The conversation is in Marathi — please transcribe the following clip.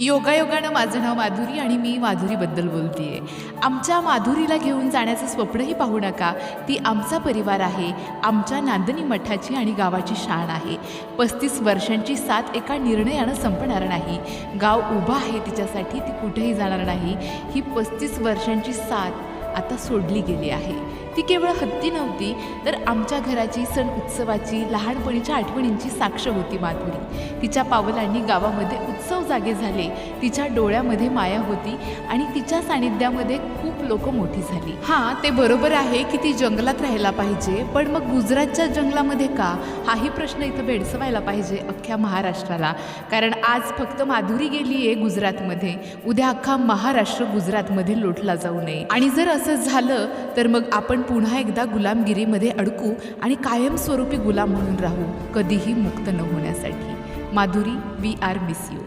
योगायोगानं माझं नाव माधुरी आणि मी माधुरीबद्दल बोलतीये. आमच्या माधुरीला घेऊन जाण्याचं स्वप्नही पाहू नका. ती आमचा परिवार आहे. आमच्या नांदणी मठाची आणि गावाची शान आहे. पस्तीस वर्षांची साथ एका निर्णयानं संपणार नाही. गाव उभं आहे तिच्यासाठी ती कुठेही जाणार नाही. ही पस्तीस वर्षांची साथ आता सोडली गेली आहे. ती केवळ हत्ती नव्हती तर आमच्या घराची सण उत्सवाची लहानपणीच्या आठवणींची साक्ष होती माधुरी. तिच्या पावलांनी गावामध्ये उत्सव जागे झाले. तिच्या डोळ्यामध्ये माया होती आणि तिच्या सानिध्यामध्ये खूप लोक मोठी झाली. हां ते बरोबर आहे की ती जंगलात राहायला पाहिजे पण मग गुजरातच्या जंगलामध्ये का? हाही प्रश्न इथं भेडसवायला पाहिजे अख्ख्या महाराष्ट्राला. कारण आज फक्त माधुरी गेली आहे गुजरातमध्ये. उद्या अख्खा महाराष्ट्र गुजरातमध्ये लोटला जाऊ नये. आणि जर असं झालं तर मग आपण पुन्हा एकदा गुलामगिरीमध्ये अडकू आणि कायमस्वरूपी गुलाम म्हणून राहू कधीही मुक्त न होण्यासाठी. Madhuri we are miss you.